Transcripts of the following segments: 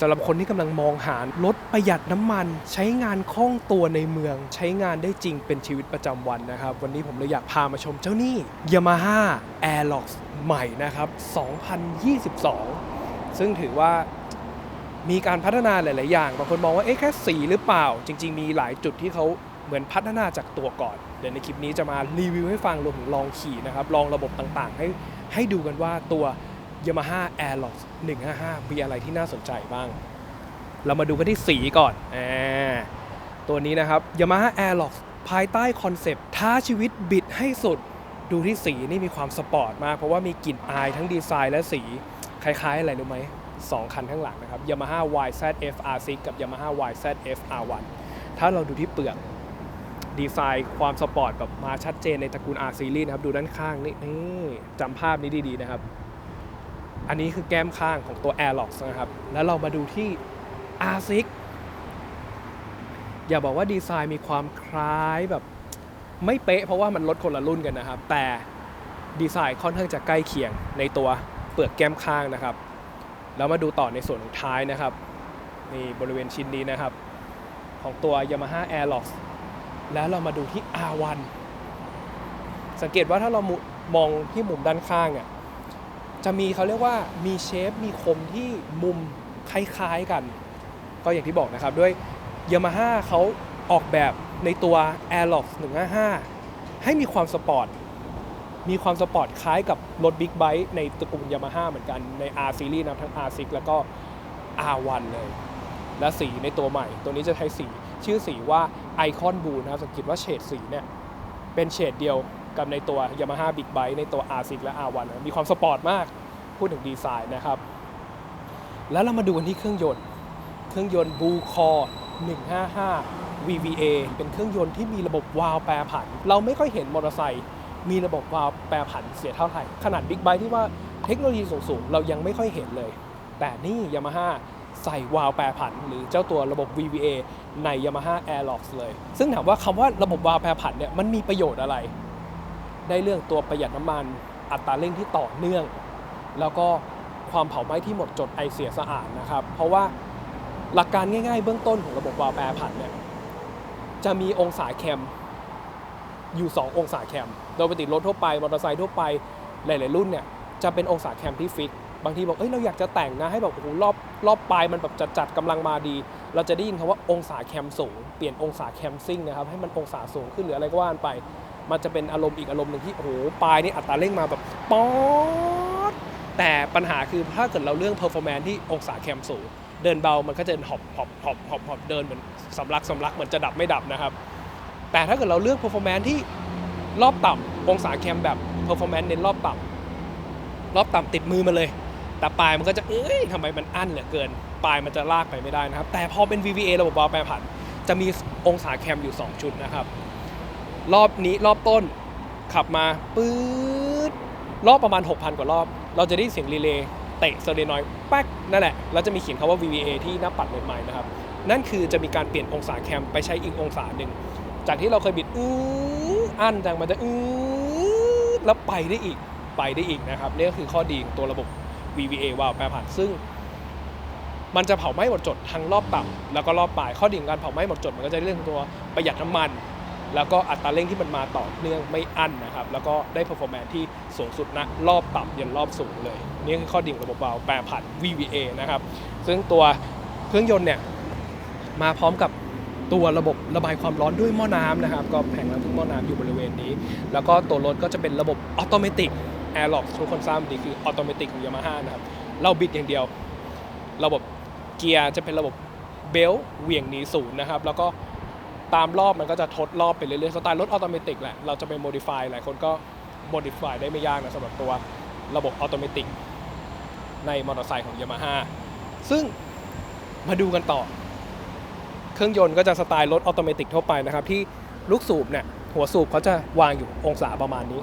สำหรับคนที่กำลังมองหารถประหยัดน้ำมัน ใช้งานคล่องตัวในเมือง ใช้งานได้จริงเป็นชีวิตประจำวันนะครับ วันนี้ผมเลยอยากพามาชมเจ้านี่ Yamaha Airlox ใหม่นะครับ 2022 ซึ่งถือว่ามีการพัฒนาหลาย ๆ อย่าง บางคนมองว่าเอ๊ะแค่สีหรือเปล่า จริง ๆ มีหลายจุดที่เขาเหมือนพัฒนาจากตัวก่อน เดี๋ยวในคลิปนี้จะมารีวิวให้ฟังรวมถึงลองขี่นะครับ ลองระบบต่าง ๆ ให้ให้ดูกันว่าตัว Yamaha Airlox 155 มีอะไรที่น่าสนใจบ้าง เรามาดูกันที่สีก่อนอตัวนี้นะครับ Yamaha Airlox ภายใต้คอนเซปต์ท้าชีวิตบิดให้สุด ดูที่สีนี่มีความสปอร์ตมาก เพราะว่ามีกลิ่นอายทั้งดีไซน์และสี คล้ายๆ อะไรรู้ไหมสองคันข้างหลังนะครับ Yamaha YZF R6 กับ Yamaha YZF R1 ถ้าเราดูที่เปลือกดีไซน์ความสปอร์ตแบบมาชัดเจนในตระกูล R Series นะครับ ดูด้านข้างนี่จำภาพนี้ดี ๆ นะครับ อันนี้คือแก้มข้างของตัว Airlox นะครับ แล้วเรามาดูที่ R6 อย่าบอกว่าดีไซน์มีความคล้ายแบบไม่เป๊ะเพราะว่ามันลดคนละรุ่นกันนะครับ แต่ดีไซน์ค่อนข้างจะใกล้เคียงในตัวเปลือกแก้มข้างนะครับ แล้วมาดูต่อในส่วนของท้ายนะครับนี่บริเวณชิ้นนี้นะครับ ของตัว Yamaha Airlox แล้วเรามาดูที่ R1 สังเกตว่าถ้าเรามุมองที่มุมด้านข้างอะ จะมีเขาเรียกว่ามีเชฟมีคมที่มุมคล้ายๆกัน ก็อย่างที่บอกนะครับด้วย Yamaha เขาออกแบบในตัว Airlox 155 ให้มีความสปอร์ตมีความสปอร์ตคล้ายกับรถบิ๊กไบค์ในตระกูล Yamaha เหมือนกันใน R Series นะทั้ง R6 แล้วก็ R1 เลย และสีในตัวใหม่ ตัวนี้จะใช้สี ชื่อสีว่า Icon Blue นะครับสังเกตว่าเฉดสีเนี่ยเป็นเฉดเดียว กับในตัว Yamaha Big Bike ในตัว R6 และ R1 นะมีความสปอร์ตมากพูดถึงดีไซน์นะครับ แล้วเรามาดูกันที่เครื่องยนต์ เครื่องยนต์ Blue Core 155 VVA เป็นเครื่องยนต์ที่มีระบบวาล์วแปรผัน เราไม่ค่อยเห็นมอเตอร์ไซค์มีระบบวาล์วแปรผันเสียเท่าไหร่ ขนาด Big Bike ที่ว่าเทคโนโลยีสูงๆ เรายังไม่ค่อยเห็นเลย แต่นี่ Yamaha ใส่วาล์วแปรผัน หรือเจ้าตัวระบบ VVA ใน Yamaha Airlox เลย ซึ่งถามว่าคำว่าระบบวาล์วแปรผันเนี่ยมันมีประโยชน์อะไร ได้เรื่องตัวประหยัดน้ำมัน อัตราเร่งที่ต่อเนื่อง แล้วก็ความเผาไหม้ที่หมดจดไอเสียสะอาดนะครับ เพราะว่าหลักการง่าย ๆ เบื้องต้นของระบบวาล์วแปรผันเนี่ยจะมีองศาแคมอยู่ 2 องศาแคม โดยปกติรถทั่วไป มอเตอร์ไซค์ทั่วไป หลาย ๆ รุ่นเนี่ย จะเป็นองศาแคมที่ฟิก บางทีบอก เอ้ย เราอยากจะแต่งนะ ให้แบบ โอ้โห รอบ รอบปลายมันแบบจัดจัดๆกำลังมาดี เราจะได้ยินคำว่าองศาแคมสูง เปลี่ยนองศาแคมซิ่งนะครับ ให้มันองศาสูงขึ้นหรืออะไรก็ว่านไป มันจะเป็นอารมณ์อีกอารมณ์หนึ่งที่โอ้โหปลายนี่อัตราเร่งมาแบบป๊อดแต่ปัญหาคือถ้าเกิดเราเรื่อง performance ที่องศาแคมสูงเดินเบามันก็จะหอบหอบหอบหอบหอบเดินเหมือนสำลักสำลักเหมือนจะดับไม่ดับนะครับ แต่ถ้าเกิดเราเลือก performance ที่รอบต่ำองศาแคมแบบ performance เน้นรอบต่ำรอบต่ำติดมือมาเลย แต่ปลายมันก็จะเอ้ยทำไมมันอั้นเหลือเกิน ปลายมันจะลากไปไม่ได้นะครับ แต่พอเป็น VVA ระบบวาล์วแปรผันจะมีองศาแคมอยู่ 2 ชุดนะครับ รอบนี้รอบต้นขับมาปื๊ดรอบประมาณ 6,000 กว่ารอบ เราจะได้เสียงรีเลย์เตะโซเลนอยด์แป๊กนั่นแหละแล้วจะมีเขียนคำว่า VVA ที่หน้าปัดใหม่ๆนะครับ นั่นคือจะมีการเปลี่ยนองศาแคมไปใช้อีกองศาหนึ่ง จากที่เราเคยบิดอื้ออั้นจังมันจะอื้อแล้วไปได้อีกไปได้อีกนะครับนี่ก็คือข้อดีของตัวระบบ VVA วาล์วแปรผันซึ่ง มันจะเผาไหม้หมดจดทั้งรอบต่ำแล้วก็รอบปลายข้อดีของการเผาไหม้หมดจดมันก็จะเรื่องของตัวประหยัดน้ำมัน แล้วก็อัตราเร่งที่มันมาต่อเนื่องไม่อั้นนะครับ แล้วก็ได้ performance ที่สูงสุดนะรอบต่ำยันรอบสูงเลย นี่คือข้อดีของระบบวาแปรผัน VVA นะครับ ซึ่งตัวเครื่องยนต์เนี่ยมาพร้อมกับตัวระบบระบายความร้อนด้วยหม้อน้ำนะครับ ก็แผงระทึกหม้อน้ำอยู่บริเวณนี้ แล้วก็ตัวรถก็จะเป็นระบบออโตเมติก Airlock ทุกคนทราบดีคือออโตเมติของ Yamaha นะครับ เราบิดอย่างเดียว ระบบเกียร์จะเป็นระบบเบลต์เหวี่ยงหนีศูนย์นะครับ แล้วก็ ตามรอบมันก็จะทดรอบไปเรื่อยๆสไตล์รถออโตเมติกแหละ เราจะไปโมดิฟายหลายคนก็โมดิฟายได้ไม่ยากนะสำหรับตัวระบบออโตเมติกในมอเตอร์ไซค์ของ Yamaha ซึ่งมาดูกันต่อ เครื่องยนต์ก็จะสไตล์รถออโตเมติกทั่วไปนะครับ ที่ลูกสูบเนี่ยหัวสูบเขาจะวางอยู่องศาประมาณนี้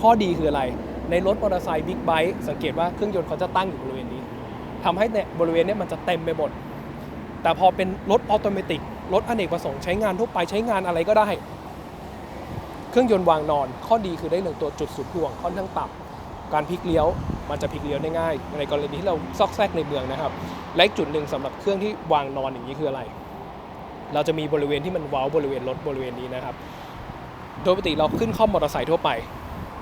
ข้อดีคืออะไร ในรถมอเตอร์ไซค์บิ๊กไบค์สังเกตว่าเครื่องยนต์เขาจะตั้งอยู่บริเวณนี้ทำให้เนี่ยบริเวณนี้มันจะเต็มไปหมด แต่พอเป็นรถออโตเมติก รถอเนกประสงค์ใช้งานทั่วไปใช้งานอะไรก็ได้ เครื่องยนต์วางนอน ข้อดีคือได้หนึ่งตัวจุดสุดห่วงค่อนข้างต่ำการพลิกเลี้ยวมันจะพลิกเลี้ยวได้ง่าย ในกรณีที่เราซอกแซกในเมืองนะครับ และจุดหนึ่งสำหรับเครื่องที่วางนอนอย่างนี้คืออะไร เราจะมีบริเวณที่มันว้าบริเวณรถบริเวณนี้นะครับ โดยปกติเราขึ้นคล่อมมอเตอร์ไซค์ทั่วไป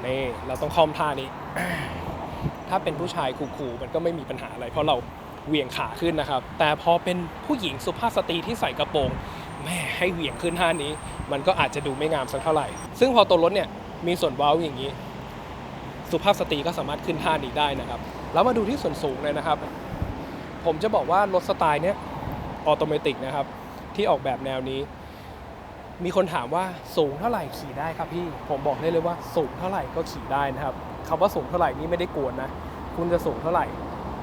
นี่เราต้องคล่อมท่านี้ ถ้าเป็นผู้ชายคูลๆมันก็ไม่มีปัญหาอะไร เพราะเรา เหวี่ยงขาขึ้นนะครับ แต่พอเป็นผู้หญิงสุภาพสตรีที่ใส่กระโปรงแม่ให้เหวี่ยงขึ้นท่านี้ มันก็อาจจะดูไม่งามสักเท่าไหร่ ซึ่งพอตัวรถเนี่ยมีส่วนเว้าอย่างนี้ สุภาพสตรีก็สามารถขึ้นท่านี้ได้นะครับ แล้วมาดูที่ส่วนสูงเลยนะครับ ผมจะบอกว่ารถสไตล์เนี้ยออโตเมติกนะครับ ที่ออกแบบแนวนี้ มีคนถามว่าสูงเท่าไหร่ขี่ได้ครับพี่ ผมบอกได้เลยว่าสูงเท่าไหร่ก็ขี่ได้นะครับคำว่าสูงเท่าไหร่นี่ไม่ได้กวนนะ คุณจะสูงเท่าไหร่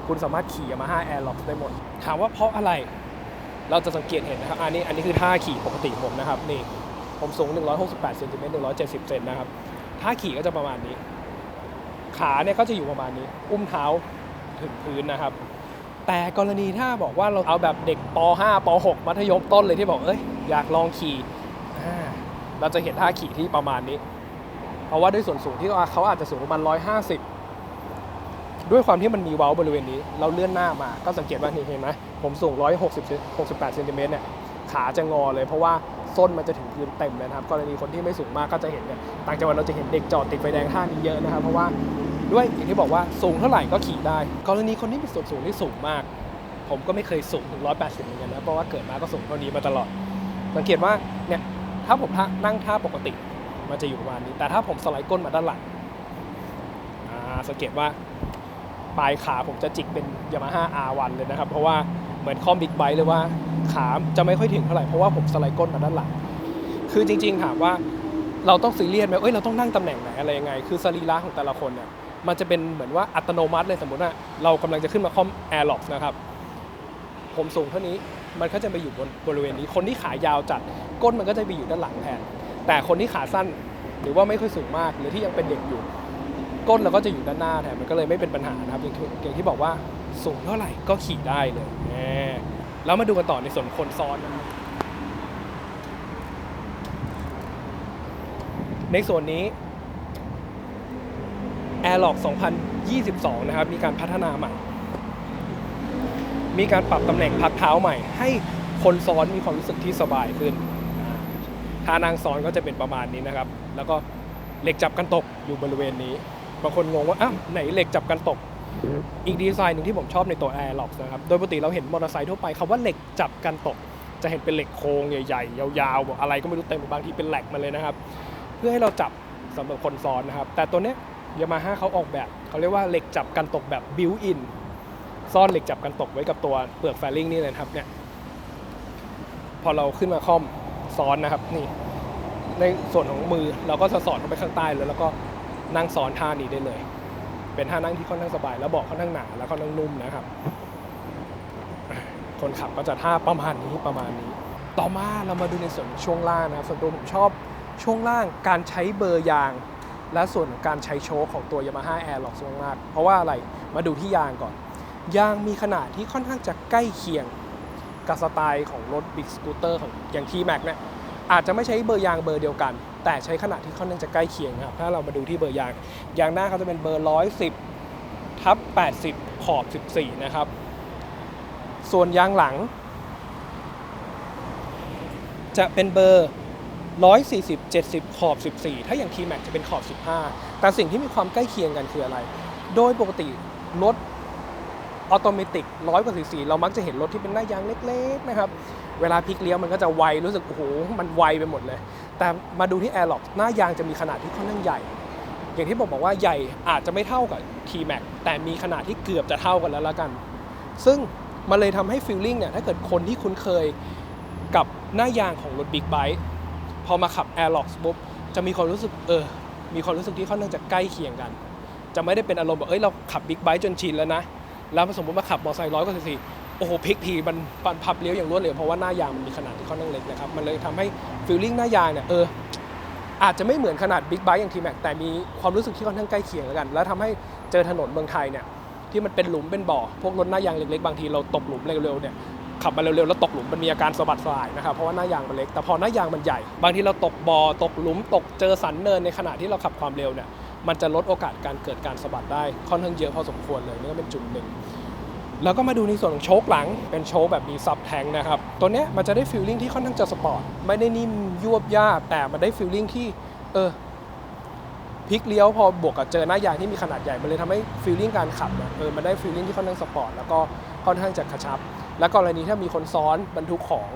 คุณสามารถขี่มา5 Airlock ได้หมด ถามว่าเพราะอะไรเราจะสังเกตเห็นนะครับ อันนี้อันนี้คือท่าขี่ปกติผมนะครับ นี่ ผมสูง 168เซนติเมตร170เซนนะครับ ท่าขี่ก็จะประมาณนี้ ขาเนี่ยก็จะอยู่ประมาณนี้ อุ้มเท้าถึงพื้นนะครับ แต่กรณีถ้าบอกว่าเราเอาแบบเด็กป .5 ป .6 มัธยมต้นเลยที่บอก เอ้ย อยากลองขี่ เราจะเห็นท่าขี่ที่ประมาณนี้ เพราะว่าด้วยส่วนสูงที่เขาอาจจะสูงประมาณ 150 ด้วยความที่มันมีเว้าบริเวณนี้ เราเลื่อนหน้ามาก็สังเกตว่าเห็นไหมผมสูง 160 68เซนติเมตรเนี่ยขาจะงอเลยเพราะว่าส้นมันจะถึงพื้นเต็มเลยนะครับกรณีคนที่ไม่สูงมากก็จะเห็นเนี่ยต่างจังหวัดเราจะเห็นเด็กจอดติดไฟแดงท่านี้เยอะนะครับ เพราะว่าด้วยอย่างที่บอกว่าสูงเท่าไหร่ก็ขี่ได้ กรณีคนที่มีส่วนสูงที่สูงมาก ผมก็ไม่เคยสูงถึง 180เหมือนกันนะเพราะว่าเกิดมาก็สูงเท่านี้มาตลอด สังเกตว่าเนี่ยถ้าผมท่านั่งท่าปกติ มันจะอยู่ประมาณนี้ แต่ถ้าผมสไลด์ก้นมาด้านหลังสังเกตว่า ปลายขาผมจะจิกเป็น Yamaha R1 เลยนะครับ เพราะว่าเหมือนคอมบิ๊กไบค์เลยว่าขาจะไม่ค่อยถึงเท่าไหร่ เพราะว่าผมสไลด์ก้นมาด้านหลัง คือจริงๆถามว่าเราต้องซีเรียสไหมเอ้ยเราต้องนั่งตำแหน่งไหนอะไรยังไง คือสรีระของแต่ละคนเนี่ยมันจะเป็นเหมือนว่าอัตโนมัติเลยสมมติว่าเรากำลังจะขึ้นมาคอม Airlock นะครับ ผมสูงเท่านี้มันก็จะไปอยู่บนบริเวณนี้ คนที่ขายาวจัดก้นมันก็จะไปอยู่ด้านหลังแทนแต่คนที่ขาสั้นหรือว่าไม่ค่อยสูงมากหรือที่ยังเป็นเด็กอยู่ ก้นเราก็จะอยู่ด้านหน้าแทนมันก็เลยไม่เป็นปัญหานะครับอย่างที่บอกว่าสูงเท่าไหร่ก็ขี่ได้เลยแล้วมาดูกันต่อในส่วนคนซ้อนนะครับในส่วนนี้ Airlock 2022 นะครับ มีการพัฒนาใหม่ มีการปรับตำแหน่งพักเท้าใหม่ ให้คนซ้อนมีความรู้สึกที่สบายขึ้นอ่าท่านั่งซ้อนก็จะเป็นประมาณนี้นะครับ แล้วก็เหล็กจับกันตกอยู่บริเวณนี้ บางคนงงว่าอ้าวไหนเหล็กจับกันตก อีกดีไซน์หนึ่งที่ผมชอบในตัว Airlock นะครับ โดยปกติเราเห็นมอเตอร์ไซค์ทั่วไปคำว่าเหล็กจับกันตก จะเห็นเป็นเหล็กโครงใหญ่ๆ ยาวๆ อะไรก็ไม่รู้เต็มบางทีเป็นแหลกมาเลยนะครับ เพื่อให้เราจับสำหรับคนซ้อนนะครับ แต่ตัวเนี้ยยามาฮ่าเขาออกแบบเขาเรียกว่าเหล็กจับกันตกแบบบิวอินซ่อนเหล็กจับกันตกไว้กับตัวเปลือกแฟลิงนี่เลยครับเนี่ยพอเราขึ้นมาค่อมซ้อนนะครับนี่ในส่วนของมือเราก็จะสอดเข้าไปข้างใต้เลยแล้วก็ นั่งซ้อนท่านี้ได้เลย เป็นท่านั่งที่ค่อนข้างสบาย แล้วเบาะค่อนข้างหนาแล้วค่อนข้างนุ่มนะครับ คนขับก็จะท่าประมาณนี้ประมาณนี้ ต่อมาเรามาดูในส่วนช่วงล่างนะครับ ส่วนตัวผมชอบช่วงล่างการใช้เบอร์ยาง และส่วนการใช้โชคของตัว Yamaha Airlock สูงมากเพราะว่าอะไรมาดูที่ยางก่อน ยางมีขนาดที่ค่อนข้างจะใกล้เคียงกับสไตล์ของรถบิ๊กสกูตเตอร์ของอย่าง T-Max เนี่ย อาจจะไม่ใช้เบอร์ยางเบอร์เดียวกัน แต่ใช้ขนาดที่ค่อนข้างจะใกล้เคียงครับถ้าเรามาดูที่เบอร์ยางยางหน้าเขาจะเป็นเบอร์ 110ทับ80 ขอบ 14 นะครับ ส่วนยางหลัง จะเป็นเบอร์ 140 70 ขอบ 14 ถ้าอย่าง T-Max จะเป็นขอบ 15 แต่สิ่งที่มีความใกล้เคียงกันคืออะไร โดยปกติรถ ออโตเมติกร้อยกว่าซีซีเรามักจะเห็นรถที่เป็นหน้ายางเล็กๆนะครับเวลาพลิกเลี้ยวมันก็จะไวรู้สึกโอ้โหมันไวไปหมดเลย แต่มาดูที่ Airlock หน้ายางจะมีขนาดที่ค่อนข้างใหญ่ อย่างที่ผมบอกว่าใหญ่อาจจะไม่เท่ากับ T-Max แต่มีขนาดที่เกือบจะเท่ากันแล้วละกัน ซึ่งมันเลยทำให้ฟีลลิ่งเนี่ยถ้าเกิดคนที่คุ้นเคยกับหน้ายางของรถบิ๊กไบค์พอมาขับ Airlock ปุ๊บจะมีความรู้สึกเออมีความรู้สึกที่ค่อนข้างจะใกล้เคียงกัน จะไม่ได้เป็นอารมณ์แบบเอ้ยเราขับบิ๊กไบค์จนชินแล้วนะ แล้วสมมติมาขับมอเตอร์ไซค์ร้อยกว่าซีซีโอ้โหพลิกทีมันปันพับเลี้ยวอย่างรวดเร็วเพราะว่าหน้ายางมันมีขนาดที่ค่อนข้างเล็กนะครับมันเลยทำให้ฟีลลิ่งหน้ายางเนี่ยเอออาจจะไม่เหมือนขนาดบิ๊กไบค์อย่างทีแม็กแต่มีความรู้สึกที่ค่อนข้างใกล้เคียงแล้วกัน แล้วทำให้เจอถนนเมืองไทยเนี่ยที่มันเป็นหลุมเป็นบ่อ พวกรถหน้ายางเล็กๆบางทีเราตกหลุมเร็วๆเนี่ยขับมาเร็วๆแล้วตกหลุมมันมีอาการสะบัดสลายนะครับเพราะว่าหน้ายางมันเล็กแต่พอหน้ายางมันใหญ่ บางทีเราตกบ่อตกหลุมตกเจอสันเนินในขณะที่เราขับความเร็วเนี่ย มันจะลดโอกาสการเกิดการสะบัดได้ค่อนข้างเยอะพอสมควรเลยนี่ก็เป็นจุดหนึ่งแล้วก็มาดูในส่วนของโชคหลังเป็นโชคแบบมีซับแทงนะครับ ตัวเนี้ยมันจะได้ฟีลลิ่งที่ค่อนข้างจะสปอร์ตไม่ได้นิ่มยวบยาบแต่มันได้ฟีลลิ่งที่เออพลิกเลี้ยวพอบวกกับเจอหน้ายางที่มีขนาดใหญ่ มันเลยทำให้ฟีลลิ่งการขับเนี่ยเออมันได้ฟีลลิ่งที่ค่อนข้างสปอร์ตแล้วก็ค่อนข้างจะกระชับ และกรณีถ้ามีคนซ้อนบรรทุกของ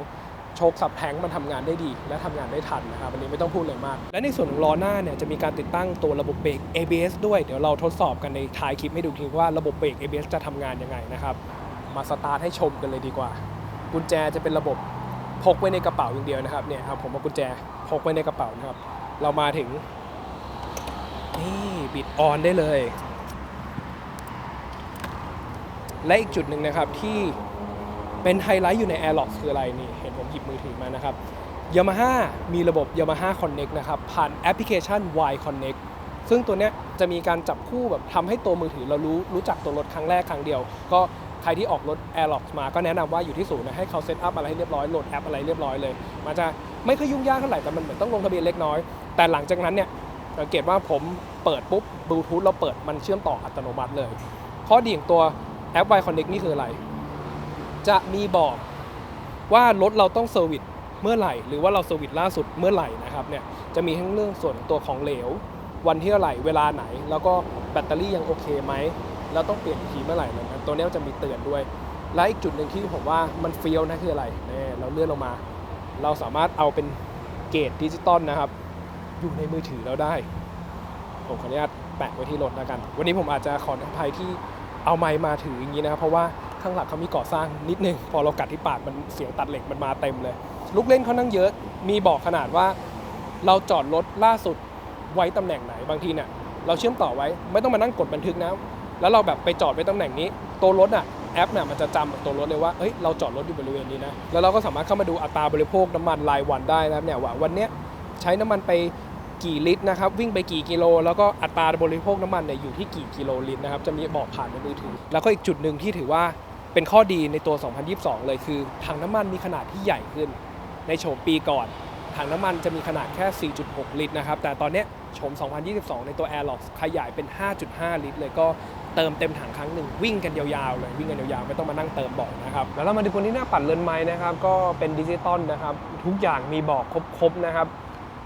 โชคซับแทงมันทำงานได้ดี และทำงานได้ทันนะครับอันนี้ไม่ต้องพูดเลยมาก และในส่วนของล้อหน้าเนี่ยจะมีการติดตั้งตัวระบบเบรก ABS ด้วยเดี๋ยวเราทดสอบกันในท้ายคลิปให้ดูทีว่าระบบเบรก ABS จะทำงานยังไงนะครับมาสตาร์ทให้ชมกันเลยดีกว่า กุญแจจะเป็นระบบพกไว้ในกระเป๋าอย่างเดียวนะครับเนี่ยครับผมเอากุญแจพกไว้ในกระเป๋านะครับ เรามาถึงนี่บิดออนได้เลย และอีกจุดหนึ่งนะครับที่เป็นไฮไลท์อยู่ใน Airlock คืออะไรนี่เห็น หยิบมือถือมานะครับ Yamaha มีระบบ Yamaha Connect นะครับ ผ่านแอปพลิเคชัน Y Connect ซึ่งตัวเนี้ยจะมีการจับคู่แบบทำให้ตัวมือถือเรารู้รู้จักตัวรถครั้งแรกครั้งเดียว ก็ใครที่ออกรถ Airlock มาก็แนะนำว่าอยู่ที่ศูนย์นะให้เขาเซตอัพอะไรให้เรียบร้อยโหลดแอปอะไรเรียบร้อยเลย มันจะไม่ค่อยยุ่งยากเท่าไหร่แต่มันเหมือนต้องลงทะเบียนเล็กน้อย แต่หลังจากนั้นเนี่ยสังเกตว่าผมเปิดปุ๊บบลูทูธเราเปิดมันเชื่อมต่ออัตโนมัติเลย ข้อดีของตัวแอป Y Connect นี่คืออะไร จะมีบอก ว่ารถเราต้องเซอร์วิสเมื่อไหร่ หรือว่าเราเซอร์วิสล่าสุดเมื่อไหร่นะครับเนี่ยจะมีทั้งเรื่องส่วนตัวของเหลว วันที่เท่าไหร่เวลาไหน แล้วก็แบตเตอรี่ยังโอเคไหมแล้วต้องเปลี่ยนอีกทีเมื่อไหร่นะครับตัวนี้จะมีเตือนด้วยและอีกจุดหนึ่งที่ผมว่ามันเฟี้ยวนะคืออะไรเนี่ยเราเลื่อนลงมา เราสามารถเอาเป็นเกจดิจิตอลนะครับ อยู่ในมือถือเราได้ ผมขออนุญาตแปะไว้ที่รถแล้วกัน วันนี้ผมอาจจะขออภัยที่เอาไมค์มาถืออย่างนี้นะครับ เพราะว่า ข้างหลังเขามีก่อสร้างนิดนึง พอเรากัดที่ปากมันเสียงตัดเหล็กมันมาเต็มเลย ลูกเล่นเขานั่งเยอะ มีบอกขนาดว่า เราจอดรถล่าสุดไว้ตำแหน่งไหนบางทีเนี่ยเราเชื่อมต่อไว้ไม่ต้องมานั่งกดบันทึกนะ แล้วเราแบบไปจอดไว้ตำแหน่งนี้ ตัวรถอะแอปเนี่ยมันจะจำตัวรถเลยว่าเฮ้ยเราจอดรถอยู่บริเวณนี้นะแล้วเราก็สามารถเข้ามาดูอัตราบริโภคน้ำมันรายวันได้นะครับเนี่ยว่าวันเนี้ยใช้น้ำมันไปกี่ลิตรนะครับวิ่งไปกี่กิโล แล้วก็อัตราบริโภคน้ำมันเนี่ยอยู่ที่กี่กิโลลิตรนะครับจะมีบอกผ่านในมือถือ แล้วก็อีกจุดหนึ่งที่ถือว่า เป็นข้อดีในตัว 2022 เลยคือถังน้ำมันมีขนาดที่ใหญ่ขึ้น ในโฉมปีก่อนถังน้ำมันจะมีขนาดแค่ 4.6 ลิตรนะครับ แต่ตอนเนี้ยโฉม 2022 ในตัว Airlock ขยายเป็น 5.5 ลิตร เลยก็เติมเต็มถังครั้งหนึ่งวิ่งกันยาวๆเลยวิ่งกันยาวๆ ไม่ต้องมานั่งเติมบอยนะครับ แล้วเรามาดูคนที่หน้าปัดเรือนไม้นะครับ ก็เป็นดิจิตอลนะครับ ทุกอย่างมีบอกครบๆนะครับ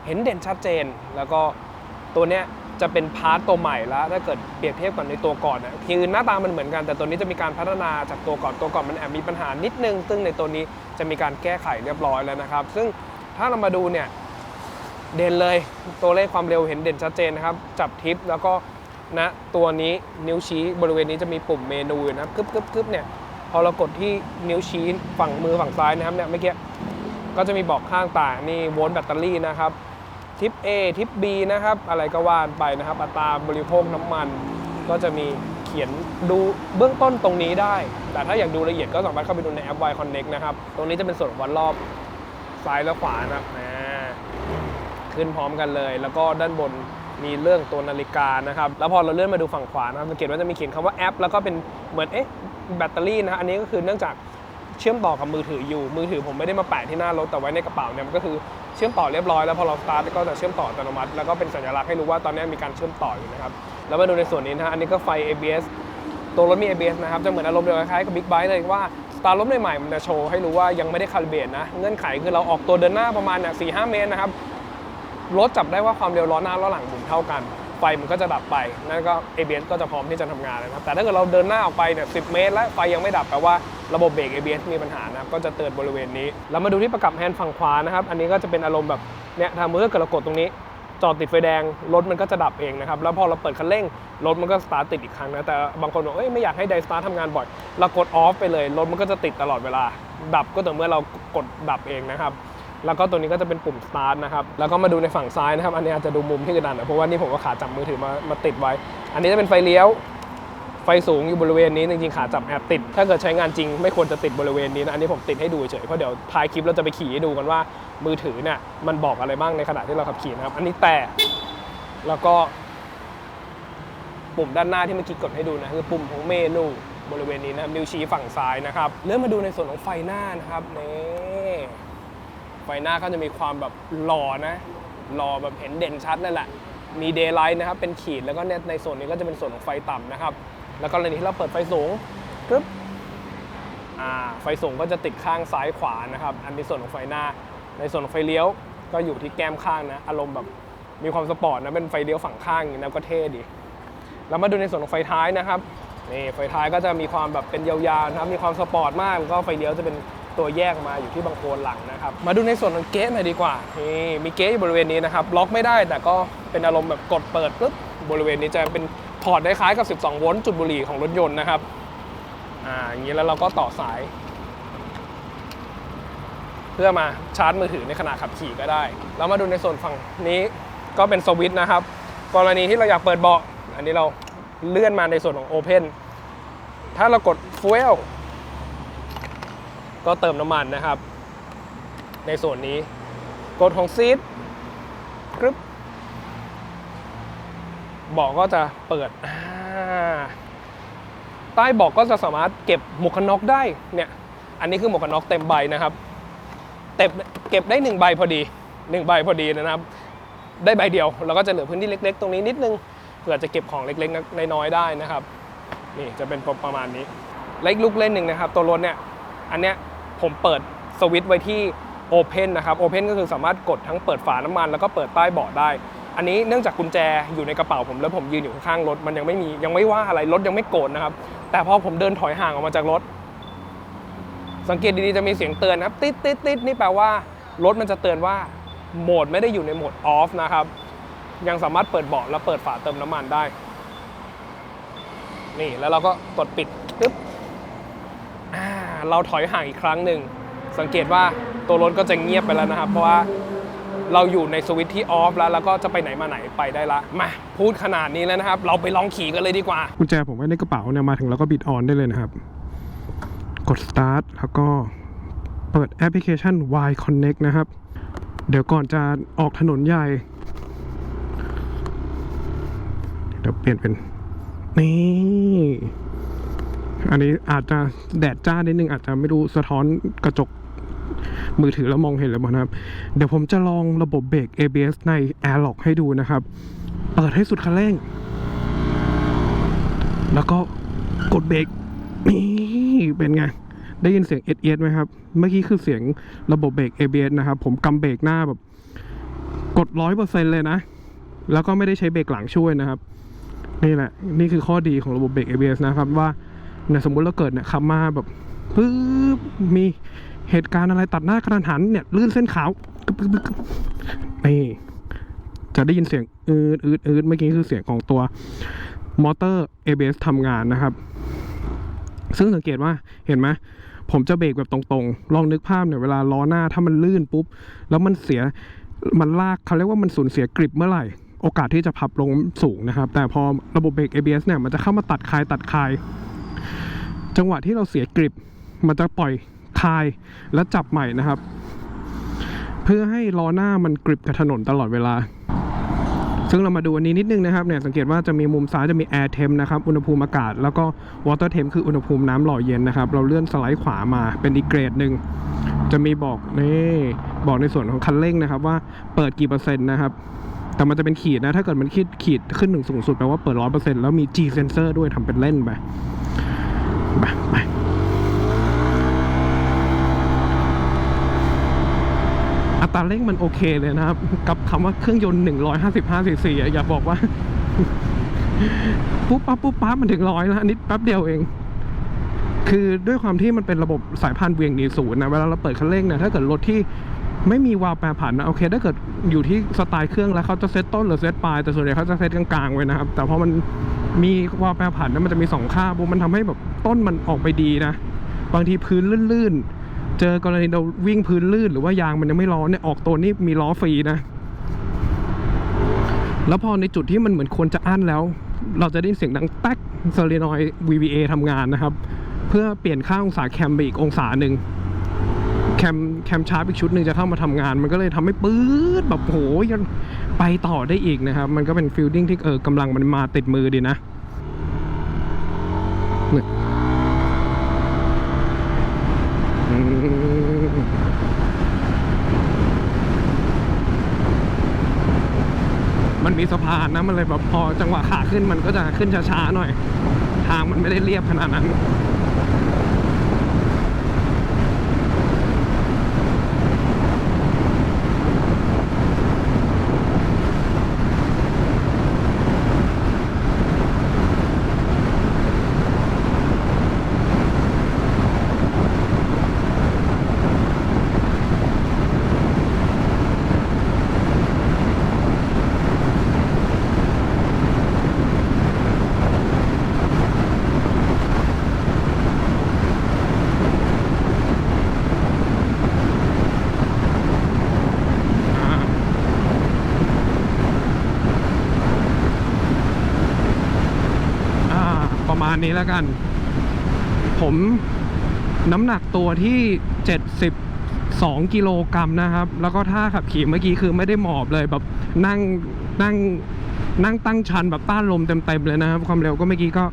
เห็นเด่นชัดเจน แล้วก็ตัวเนี้ย จะเป็นพาร์ตตัวใหม่แล้วถ้าเกิดเปรียบเทียบกับในตัวก่อนนะคือหน้าตามันเหมือนกันแต่ตัวนี้จะมีการพัฒนาจากตัวก่อนตัวก่อนมันแอบมีปัญหานิดนึง ซึ่งในตัวนี้จะมีการแก้ไขเรียบร้อยแล้วนะครับ ซึ่งถ้าเรามาดูเนี่ยเด่นเลยตัวเลขความเร็วเห็นเด่นชัดเจนนะครับ จับทิปแล้วก็นะตัวนี้นิ้วชี้บริเวณนี้จะมีปุ่มเมนูนะครับกึบกึบกึบเนี่ยพอเรากดที่นิ้วชี้ฝั่งมือฝั่งซ้ายนะครับเนี่ยเมื่อกี้ก็จะมีบอกข้างต่างนี่โวลต์แบตเตอรี่นะครับ ทิป A ทิป B นะครับ อะไรก็ว่านไปนะครับ อัตราบริโภคน้ำมัน ก็จะมีเขียนดูเบื้องต้นตรงนี้ได้ แต่ถ้าอยากดูละเอียดก็สามารถเข้าไปดูในแอป Y Connect นะครับ ตรงนี้จะเป็นส่วนวัดรอบซ้ายและขวานะครับขึ้นพร้อมกันเลย แล้วก็ด้านบนมีเรื่องตัวนาฬิกานะครับ แล้วพอเราเลื่อนมาดูฝั่งขวานะครับสังเกตว่าจะมีเขียนคำว่าแอป แล้วก็เป็นเหมือนเอ๊ะแบตเตอรี่นะฮะอันนี้ก็คือเนื่องจากเชื่อมต่อกับมือถืออยู่ มือถือผมไม่ได้มาแปะที่หน้ารถแต่ไว้ในกระเป๋าเนี่ยมันก็คือ เชื่อมต่อเรียบร้อยแล้วพอเราสตาร์ทก็จะเชื่อมต่ออัตโนมัติ แล้วก็เป็นสัญลักษณ์ให้รู้ว่าตอนนี้มีการเชื่อมต่ออยู่นะครับแล้วมาดูในส่วนนี้นะฮะอันนี้ก็ไฟ ABS ตัวรถมี ABS นะครับจะเหมือนอารมณ์เดียวคล้ายกับบิ๊กไบค์เลยว่าสตาร์ทรถใหม่ๆมันจะโชว์ให้รู้ว่ายังไม่ได้คาลิเบรตนะเงื่อนไขคือเราออกตัวเดินหน้าประมาณเนี่ยสี่ห้าเมตรนะครับรถจับได้ว่าความเร็วล้อหน้าล้อหลังหมุนเท่ากัน ไฟมันก็จะดับไปนั่นก็ ABS ก็จะพร้อมที่จะทำงานนะครับแต่ถ้าเกิดเราเดินหน้าออกไปเนี่ยสิเมตร แล้วไฟยังไม่ดับแปลว่าระบบเบรก ABS มีปัญหานะครับก็จะเตือนบริเวณนี้แล้วมาดูที่ประกับแฮนด์ฝั่งขวานะครับอันนี้ก็จะเป็นอารมณ์แบบเนี่ยถ้ามือเกิดเรากดตรงนี้จอดติดไฟแดงรถมันก็จะดับเองนะครับ แล้วพอเราเปิดคันเร่งรถมันก็สตาร์ทติดอีกครั้งนะ แต่บางคนบอกเอ้ยไม่อยากให้ไดสตาร์ททำงานบ่อย เรากดออฟไปเลยรถมันก็จะติดตลอดเวลา ดับก็แต่เมื่อเรากดดับเองนะครับ แล้วก็ตัวนี้ก็จะเป็นปุ่ม start นะครับ แล้วก็มาดูในฝั่งซ้ายนะครับ อันนี้อาจจะดูมุมที่กระดานเพราะว่านี่ผมก็ขาจับมือถือมามาติดไว้ อันนี้จะเป็นไฟเลี้ยวไฟสูงอยู่บริเวณนี้จริงๆขาจับแอบติด ถ้าเกิดใช้งานจริงไม่ควรจะติดบริเวณนี้นะ อันนี้ผมติดให้ดูเฉยเพราะเดี๋ยวท้ายคลิปเราจะไปขี่ให้ดูกันว่ามือถือเนี่ยมันบอกอะไรบ้างในขณะที่เราขับขี่นะครับ อันนี้แต่แล้วก็ ปุ่มด้านหน้าที่เมื่อกี้กดให้ดูนะคือปุ่มของเมนูบริเวณนี้นะครับนิ้วชี้ฝั่งซ้ายนะครับเริ่มมาดูในส่วนของไฟหน้านะครับนี่ ไฟหน้าก็จะมีความแบบหล่อนะหล่อแบบเห็นเด่นชัดนั่นแหละมีเดย์ไลท์นะครับเป็นขีดแล้วก็เนี่ยในส่วนนี้ก็จะเป็นส่วนของไฟต่ำนะครับ แล้วก็ในนี้ที่เราเปิดไฟสูงปึ๊บอ่าไฟสูงก็จะติดข้างซ้ายขวานะครับ อันในส่วนของไฟหน้า ในส่วนของไฟเลี้ยวก็อยู่ที่แก้มข้างนะ อารมณ์แบบมีความสปอร์ตนะ เป็นไฟเลี้ยวฝั่งข้างอย่างนี้นะก็เท่ดี แล้วมาดูในส่วนของไฟท้ายนะครับ นี่ไฟท้ายก็จะมีความแบบเป็นยาวๆนะครับ มีความสปอร์ตมาก แล้วก็ไฟเลี้ยวจะเป็น ตัวแยกมาอยู่ที่บังโคลนหลังนะครับ มาดูในส่วนของเก๊ะหน่อยดีกว่านี่มีเก๊ะอยู่บริเวณนี้นะครับ ล็อกไม่ได้แต่ก็เป็นอารมณ์แบบกดเปิดปุ๊บบริเวณนี้จะเป็นพอร์ตคล้ายๆกับ 12 โวลต์จุดบุหรี่ของรถยนต์นะครับ อ่าอย่างนี้แล้วเราก็ต่อสาย เพื่อมาชาร์จมือถือในขณะขับขี่ก็ได้ แล้วมาดูในส่วนฝั่งนี้ก็เป็นสวิตช์นะครับ กรณีที่เราอยากเปิดเบาะ อันนี้เราเลื่อนมาในส่วนของ Open ถ้าเรากด Fuel ก็เติมน้ำมันนะครับ ในส่วนนี้กดของซีทกรึบบาะก็จะเปิดใต้บาะก็จะสามารถเก็บหมวกกันน็อกได้เนี่ยอันนี้คือหมวกกันน็อกเต็มใบนะครับเต็มเก็บได้หนึ่งใบพอดีหนึ่งใบพอดีนะครับ ได้ใบเดียวเราก็จะเหลือพื้นที่เล็ก ๆ ตรงนี้นิดนึงเผื่อจะเก็บของเล็กๆน้อยๆได้นะครับ นี่จะเป็นประมาณนี้และอีกลูกเล่นหนึ่งนะครับ ตัวรถเนี่ยอันเนี้ย ผมเปิดสวิตช์ไว้ที่ Open นะครับ Open ก็คือสามารถกดทั้งเปิดฝาน้ำมัน แล้วก็เปิดใต้เบาะได้ อันนี้เนื่องจากกุญแจอยู่ในกระเป๋าผมแล้วผมยืนอยู่ข้างรถมันยังไม่มียังไม่ว่าอะไรรถยังไม่โกรธนะครับ แต่พอผมเดินถอยห่างออกมาจากรถ สังเกตดีๆจะมีเสียงเตือนนะครับติดติดติดนี่แปลว่ารถมันจะเตือนว่าโหมดไม่ได้อยู่ในโหมดออฟนะครับยังสามารถเปิดเบาะและเปิดฝาเติมน้ำมันได้ นี่แล้วเราก็กดปิดปึ๊บ เราถอยห่างอีกครั้งหนึ่ง สังเกตว่าตัวรถก็จะเงียบไปแล้วนะครับ เพราะว่าเราอยู่ในสวิตช์ที่ออฟแล้ว แล้วก็จะไปไหนมาไหนไปได้ละ มาพูดขนาดนี้แล้วนะครับ เราไปลองขี่กันเลยดีกว่ากุญแจผมไว้ในกระเป๋าเนี่ยมาถึงแล้วก็บิดออนได้เลยนะครับ กด start แล้วก็เปิดแอปพลิเคชัน Y Connect นะครับ เดี๋ยวก่อนจะออกถนนใหญ่ เดี๋ยวเปลี่ยนเป็น นี่ อันนี้อาจจะแดดจ้านิดนึงอาจจะไม่รู้สะท้อนกระจกมือถือแล้วมองเห็นหรือเปล่านะครับ เดี๋ยวผมจะลองระบบเบรก ABS ใน Airlock ให้ดูนะครับ เปิดให้สุดคันเร่ง แล้วก็กดเบรกนี่เป็นไง ได้ยินเสียงเอสเอสไหมครับ เมื่อกี้คือเสียงระบบเบรก ABS นะครับ ผมกำเบรกหน้าแบบ กดร้อยเปอร์เซ็นเลยนะ แล้วก็ไม่ได้ใช้เบรกหลังช่วยนะครับ นี่แหละ นี่คือข้อดีของระบบเบรก ABS นะครับว่า เนี่ยสมมุติเราเกิดเนี่ยขับมาแบบปึ๊บมีเหตุการณ์อะไรตัดหน้ากระทันหันเนี่ยลื่นเส้นขาวกึบกึบกึบนี่จะได้ยินเสียงอืดอืดอืดเมื่อกี้คือเสียงของตัวมอเตอร์ ABS ทำงานนะครับ ซึ่งสังเกตว่าเห็นไหมผมจะเบรกแบบตรงๆ ลองนึกภาพเนี่ยเวลาล้อหน้าถ้ามันลื่นปุ๊บ แล้วมันเสียมันลากเขาเรียกว่ามันสูญเสียกริปเมื่อไหร่ โอกาสที่จะพับลงสูงนะครับ แต่พอระบบเบรก ABS เนี่ยมันจะเข้ามาตัดคายตัดคาย จังหวะที่เราเสียกริปมันจะปล่อยคายแล้วจับใหม่นะครับ เพื่อให้ล้อหน้ามันกริบกับถนนตลอดเวลา ซึ่งเรามาดูอันนี้นิดนึงนะครับเนี่ยสังเกตว่าจะมีมุมซ้ายจะมี air temp นะครับอุณหภูมิอากาศ แล้วก็ water temp คืออุณหภูมิน้ำหล่อเย็นนะครับ เราเลื่อนสไลด์ขวามาเป็นอีกเกรดหนึ่งจะมีบอกนี่บอกในส่วนของคันเร่งนะครับ ว่าเปิดกี่เปอร์เซ็นต์นะครับแต่มันจะเป็นขีดนะ ถ้าเกิดมันขีดขีดขึ้นถึงสูงสุดแปลว่าเปิดร้อยเปอร์เซ็นต์แล้วมี G sensor ด้วยทำเป็นเล่นไป ไปไปอัตราเร่งมันโอเคเลยนะครับ กับคำว่าเครื่องยนต์ 155ซีซีอะอย่าบอกว่า ปุ๊บปั๊บปุ๊บปั๊บมันถึงร้อยแล้วนนี้แป๊บเดียวเอง คือด้วยความที่มันเป็นระบบสายพานเวียงหนีศูนย์นะ เวลาเราเปิดคันเร่งเนี่ยถ้าเกิดรถที่ ไม่มีวาล์วแปรผันนะโอเค ถ้าเกิดอยู่ที่สไตล์เครื่องแล้วเขาจะเซตต้นหรือเซตปลายแต่ส่วนใหญ่เขาจะเซตกลางๆไว้นะครับ แต่พอมันมีวาล์วแปรผันนะมันจะมีสองค่าปุ๊บมันทำให้แบบต้นมันออกไปดีนะ บางทีพื้นลื่นๆ เจอกรณีเราวิ่งพื้นลื่น หรือว่ายางมันยังไม่ร้อเนี่ยออกตัวนี่มีล้อฟรีนะ แล้วพอในจุดที่มันเหมือนควรจะอั้นแล้ว เราจะได้ยินเสียงดังแป๊กโซเลนอย VVA ทำงานนะครับ เพื่อเปลี่ยนค่าองศาแคมไปอีกองศาหนึ่ง แคมแคมชาร์ปอีกชุดหนึ่งจะเข้ามาทำงาน มันก็เลยทำให้ปื๊ดแบบโหยังไปต่อได้อีกนะครับ มันก็เป็นฟิลลิ่งที่เออกำลังมันมาติดมือดีนะมันมีสะพานนะ มันเลยแบบพอจังหวะขาขึ้นมันก็จะขึ้นช้าๆหน่อย ทางมันไม่ได้เรียบขนาดนั้น ณนี้แล้วกัน ผมน้ำหนักตัวที่ 72 กิโลกรัมนะครับ แล้วก็ท่าขับขี่เมื่อกี้คือไม่ได้หมอบเลยแบบนั่งนั่งนั่งตั้งชันแบบต้านลมเต็มๆเลยนะครับ ความเร็วก็เมื่อกี้ก็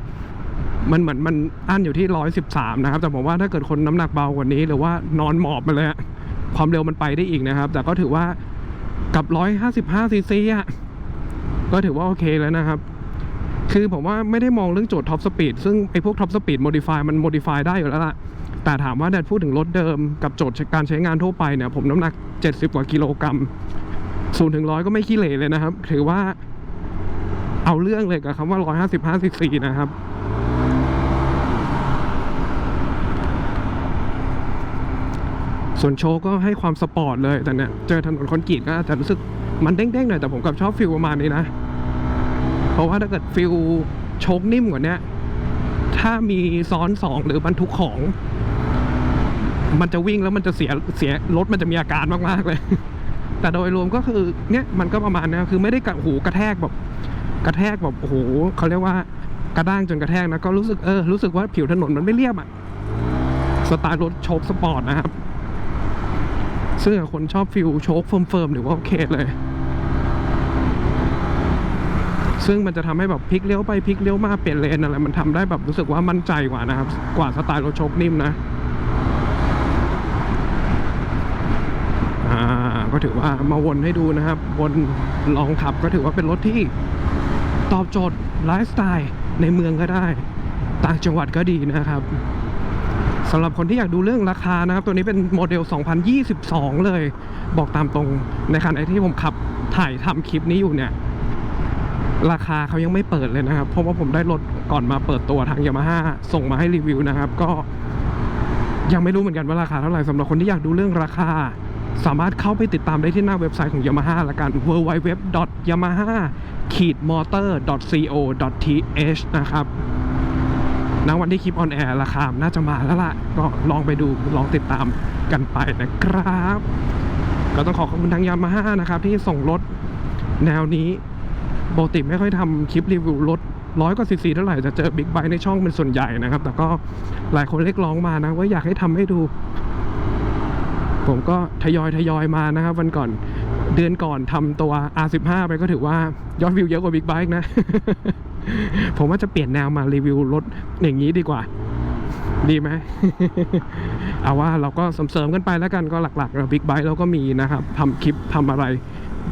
มันเหมือนมันอั้นอยู่ที่ 113 นะครับ แต่ผมว่าถ้าเกิดคนน้ำหนักเบากว่านี้ หรือว่านอนหมอบไปเลยความเร็วมันไปได้อีกนะครับ แต่ก็ถือว่ากับ 155ซีซีอะก็ถือว่าโอเคแล้วนะครับ คือผมว่าไม่ได้มองเรื่องโจทย์ท็อปสปีดซึ่งไอ้พวกท็อปสปีดโมดิฟายมันโมดิฟายได้อยู่แล้วล่ะ แต่ถามว่าแดดพูดถึงรถเดิมกับโจทย์การใช้งานทั่วไปเนี่ย ผมน้ำหนัก 70 กว่ากิโลกรัมศูนย์ถึงร้อยก็ไม่ขี้เหร่เลยนะครับ ถือว่าเอาเรื่องเลยกับคำว่า 155ซีซีนะครับส่วนโชว์ก็ให้ความสปอร์ตเลยแต่เนี่ยเจอถนนคอนกรีตก็อาจจะรู้สึกมันเด้งๆหน่อยแต่ผมกับชอบฟิลประมาณนี้นะ เพราะว่าถ้าเกิดฟิลโชคนิ่มกว่านี้ถ้ามีซ้อนสองหรือบรรทุกของ มันจะวิ่งแล้วมันจะเสียเสียรถมันจะมีอาการมากๆเลย แต่โดยรวมก็คือเนี่ยมันก็ประมาณนี้คือไม่ได้กระหูกระแทกแบบกระแทกแบบโอ้โหเขาเรียกว่ากระด้างจนกระแทกนะก็รู้สึกเออรู้สึกว่าผิวถนนมันไม่เรียบอะสไตล์รถโชคสปอร์ตนะครับซึ่งคนชอบฟิลโชคเฟิร์มๆหรือว่าโอเคเลย ซึ่งมันจะทำให้แบบพลิกเลี้ยวไปพลิกเลี้ยวมาเปลี่ยนเลนอะไรมันทำได้แบบรู้สึกว่ามั่นใจกว่านะครับ กว่าสไตล์รถชคนิ่มนะอ่าก็ถือว่ามาวนให้ดูนะครับวนลองขับก็ถือว่าเป็นรถที่ตอบโจทย์ไลฟ์สไตล์ในเมืองก็ได้ ต่างจังหวัดก็ดีนะครับสำหรับคนที่อยากดูเรื่องราคานะครับ ตัวนี้เป็นโมเดล 2022 เลย บอกตามตรงในขณะที่ผมขับถ่ายทำคลิปนี้อยู่เนี่ย ราคาเขายังไม่เปิดเลยนะครับ เพราะว่าผมได้รถก่อนมาเปิดตัวทางยามาฮ่าส่งมาให้รีวิวนะครับ ก็ยังไม่รู้เหมือนกันว่าราคาเท่าไหร่สำหรับคนที่อยากดูเรื่องราคา สามารถเข้าไปติดตามได้ที่หน้าเว็บไซต์ของ Yamaha ละกัน www.yamaha-motor.co.th นะครับณวันที่คลิปออนแอร์ราคา น่าจะมาแล้วล่ะ ก็ลองไปดูลองติดตามกันไปนะครับ ก็ต้องขอขอบคุณทางยามาฮ่านะครับ ที่ส่งรถแนวนี้ ปกติไม่ค่อยทำคลิปรีวิวรถร้อยกว่าซีซีเท่าไหร่จะเจอบิ๊กไบค์ในช่องเป็นส่วนใหญ่นะครับ แต่ก็หลายคนเรียกร้องมานะ ว่าอยากให้ทำให้ดู ผมก็ทยอยทยอยมานะครับ วันก่อนเดือนก่อนทำตัว R15 ไปก็ถือว่ายอดวิวเยอะกว่าบิ๊กไบค์นะ ผมว่าจะเปลี่ยนแนวมารีวิวรถอย่างนี้ดีกว่า ดีไหมเอาว่าเราก็เสริมๆกันไปแล้วกันก็หลักๆเราบิ๊กไบค์เราก็มีนะครับทำคลิปทำอะไร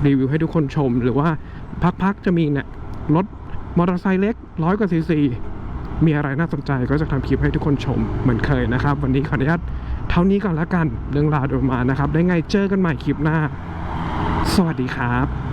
รีวิวให้ทุกคนชมหรือว่า พักๆจะมีเนี่ยรถมอเตอร์ไซค์เล็กร้อยกว่าซีซีมีอะไรน่าสนใจก็จะทำคลิปให้ทุกคนชมเหมือนเคยนะครับ วันนี้ขออนุญาตเท่านี้ก่อนละกันเรื่องราวโดยมานะครับ ได้ไงเจอกันใหม่คลิปหน้า สวัสดีครับ